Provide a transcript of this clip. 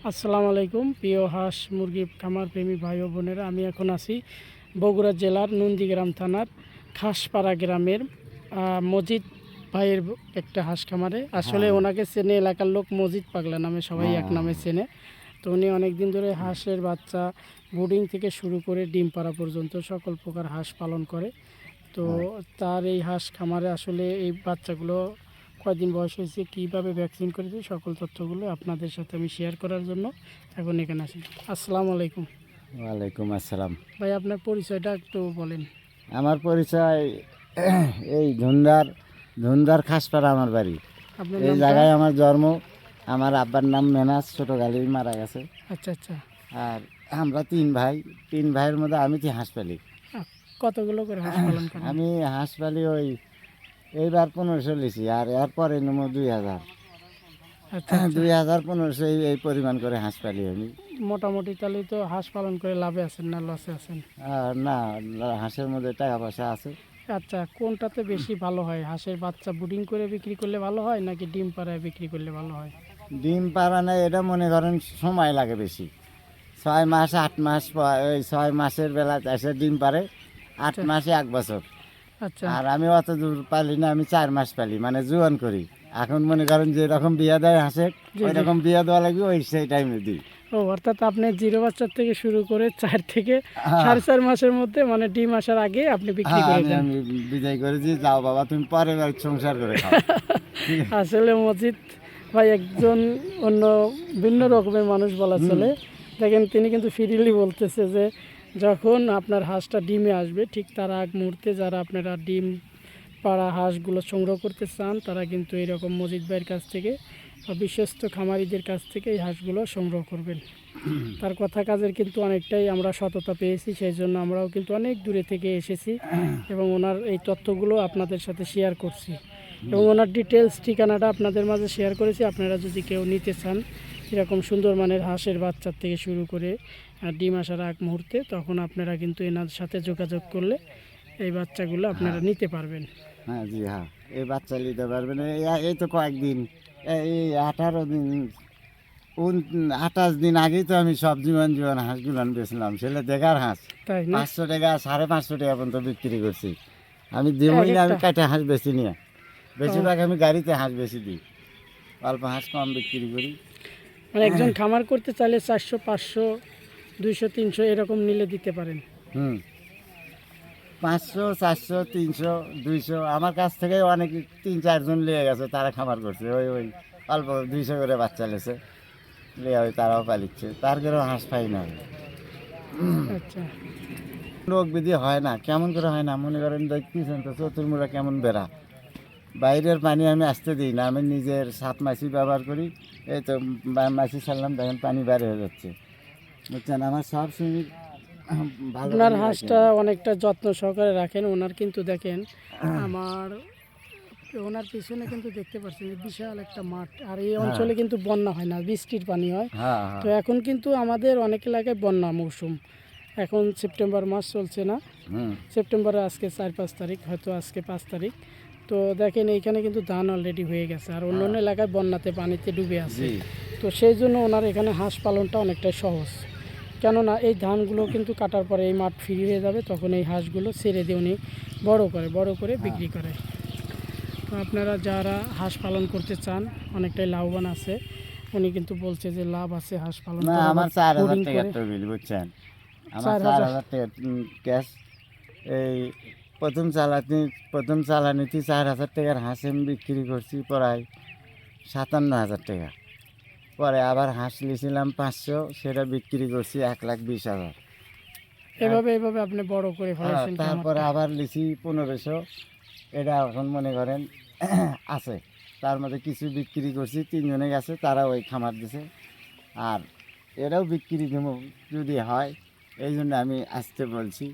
আসসালামু আলাইকুম প্রিয় হাঁস মুরগি খামার প্রেমী ভাই ও বোনেরা আমি এখন আছি বগুড়া জেলার নন্দীগ্রাম থানার খাসপাড়া গ্রামের মজিদ ভাইয়ের একটা হাঁস খামারে আসলে হ্যাঁ। ওনাকে চেনে এলাকার লোক মজিদ পাগলা নামে সবাই এক হ্যাঁ। নামে চেনে তো উনি অনেক দিন ধরে হাঁসের বাচ্চা বোর্ডিং থেকে শুরু করে ডিম পাড়া পর্যন্ত সকল প্রকার হাঁস পালন করে তো তার এই হাঁস খামারে আসলে এই বাচ্চাগুলো কয়দিন বয়স হয়েছে কীভাবে ভ্যাকসিন করেছে সকল তথ্যগুলো আপনাদের সাথে আমি শেয়ার করার জন্য এখন এখানে আসি। আসসালামু আলাইকুম। ওয়ালাইকুম আসসালাম। ভাই আপনার পরিচয়টা একটু বলেন। আমার পরিচয় এই ধুন্দার ধুন্দার খাসপাড়া আমার বাড়ি। এই জায়গায় আমার জন্ম। আমার আব্বার নাম মেনাস ছোটো গালি মারা গেছে। আচ্ছা আচ্ছা। আর আমরা তিন ভাই তিন ভাইয়ের মধ্যে আমি তো হাঁস পালি কতগুলো করে হাঁস পালন আমি হাঁস পালি ওই এইবার পনেরোশো লিছি আর এরপরে নেব দুই হাজার। আচ্ছা দুই হাজার পনেরোশো এই এই পরিমাণ করে হাঁস পালি আমি মোটামুটি তাহলে তো হাঁস পালন করে লাভে আছেন না লসে আছেন? না হাঁসের মধ্যে টাকা পয়সা আছে। আচ্ছা কোনটাতে বেশি ভালো হয়? হাঁসের বাচ্চা বুডিং করে বিক্রি করলে ভালো হয় নাকি ডিম পাড়ায় বিক্রি করলে ভালো হয়? ডিম পাড়ানো এটা মনে করেন সময় লাগে বেশি। ছয় মাস আট মাস ওই ছয় মাসের বেলা এসে ডিম পারে আট আচ্ছা। মাসে এক বছর। আচ্ছা আর আমি অত দূর পালি না আমি চার মাস পালি মানে জোয়ান করি। এখন মনে করেন যে রকম বিয়া দেয় হাসে ওই রকম বিয়া দেওয়া লাগবে ওই সেই টাইমে দিই। ও অর্থাৎ আপনি জিরো বাচ্চার থেকে শুরু করে চার থেকে হ্যাঁ। সাড়ে চার মাসের মধ্যে মানে ডিম আসার আগে আপনি বিক্রি হ্যাঁ, করে দেন। আমি বিদায় করেছি যাও বাবা তুমি পরে সংসার করে আসলে মজিদ ভাই একজন অন্য ভিন্ন রকমের মানুষ বলা চলে। দেখেন তিনি কিন্তু ফ্রিলি বলতেছে যে যখন আপনার হাঁসটা ডিমে আসবে, ঠিক তার আগ মুহূর্তে যারা আপনারা ডিম, পাড়া হাঁসগুলো সংগ্রহ করতে চান, তারা কিন্তু এরকম মজিদ ভাইয়ের কাছ থেকে বা বিশ্বস্ত খামারিদের কাছ থেকে এই হাঁসগুলো সংগ্রহ করবেন। তার কথা কাজের কিন্তু অনেকটাই আমরা সততা পেয়েছি, সেই জন্য আমরাও কিন্তু অনেক দূরে থেকে এসেছি এবং ওনার এই তথ্যগুলো আপনাদের সাথে শেয়ার করছি। এবং ওনার ডিটেলস ঠিকানাটা আপনাদের মাঝে শেয়ার করেছি, আপনারা যদি কেউ নিতে চান, এরকম সুন্দর মানের হাঁসের বাচ্চার থেকে শুরু করে ডিম আসার আগ মুহূর্তে তখন আপনারা কিন্তু এনার সাথে যোগাযোগ করলে এই বাচ্চাগুলো আপনারা নিতে পারবেন। হ্যাঁ জি হ্যাঁ। এই বাচ্চা নিতে পারবেন। এই তো কয়েকদিন। এই আঠারো দিন আঠাশ দিন আগেই তো আমি সব জীবন জীবন হাঁসগুলো বেচলাম। ছেলে দেখার হাঁস। পাঁচশো টাকা সাড়ে পাঁচশো টাকা পর্যন্ত বিক্রি করছি। আমি দিমই না আমি? কাটে হাঁস বেশি নিয়ে? বেশিরভাগ আমি গাড়িতে হাঁস বেশি দিই। অল্প হাঁস কম বিক্রি করি। মানে একজন খামার করতে চাইলে চারশো পাঁচশো দুইশো তিনশো এরকম নিলে দিতে পারেন। হুম। পাঁচশো চারশো তিনশো দুইশো আমার কাছ থেকে অনেক তিন চারজন লিয়ে গেছে তারা খামার করছে। ওই ওই অল্প দুইশো করে বাচ্চা লেছে লিয়ে ওই তারাও পালিচ্ছে। তার করেও হাঁস পাই না। আচ্ছা। রোগ বিধি হয় না কেমন করে হয় না? মনে করেন দেখতেছেন তো চতুর্মুড়া কেমন বেড়া? বাইরের পানি আমি আসতে দিই না আমি নিজের সাত মাছি ব্যবহার করি এই তো মাছি ছাড়লাম দেখেন পানি বাইরে হয়ে যাচ্ছে। বুঝছেন? আমার সব সময় আপনার হাঁসটা অনেকটা যত্ন সহকারে রাখেন ওনার কিন্তু দেখেন আমার ওনার পিছনে কিন্তু দেখতে পাচ্ছেন বিশাল একটা মাঠ আর এই অঞ্চলে কিন্তু বন্যা হয় না বৃষ্টির পানি হয়। হ্যাঁ তো হ্যাঁ এখন কিন্তু আমাদের অনেক এলাকায় বন্যা মৌসুম। এখন সেপ্টেম্বর মাস চলছে না। সেপ্টেম্বরে আজকে চার পাঁচ তারিখ হয়তো আজকে পাঁচ তারিখ। তো দেখেন এইখানে কিন্তু ধান অলরেডি হয়ে গেছে আর অন্য অন্য এলাকায় বন্যাতে পানিতে ডুবে আছে। তো সেই জন্য ওনার এখানে হাঁস পালনটা অনেকটাই সহজ। কেননা এই ধানগুলো কিন্তু কাটার পরে এই মাঠ ফ্রি হয়ে যাবে তখন এই হাঁসগুলো ছেড়ে দিয়ে উনি বড় করে বড় করে বিক্রি করে। তো আপনারা যারা হাঁস পালন করতে চান অনেকটাই লাভবান আছে। উনি কিন্তু বলছে যে লাভ আছে হাঁস পালন না করে, আমার চার হাজার boarding টাকার বুঝছেন? আমার চার চার হাজার। হাজার টাকা ক্যাশ এই প্রথম চালানি প্রথম চালানিতে চার হাজার টাকার হাঁস আমি বিক্রি করছি প্রায় সাতান্ন হাজার টাকা। পরে আবার হাঁস নিয়েছিলাম পাঁচশো সেটা বিক্রি করছি এক লাখ বিশ হাজার। এভাবে এভাবে আপনি বড় করে হ্যাঁ, ফেলেছেন তারপরে আবার লিছি পনেরোশো। এটা এখন মনে করেন আছে। তার মধ্যে কিছু বিক্রি করছি তিনজনে গেছে তারা ওই খামার দিছে। আর এটাও বিক্রি যদি হয় এই জন্য আমি আসতে বলছি।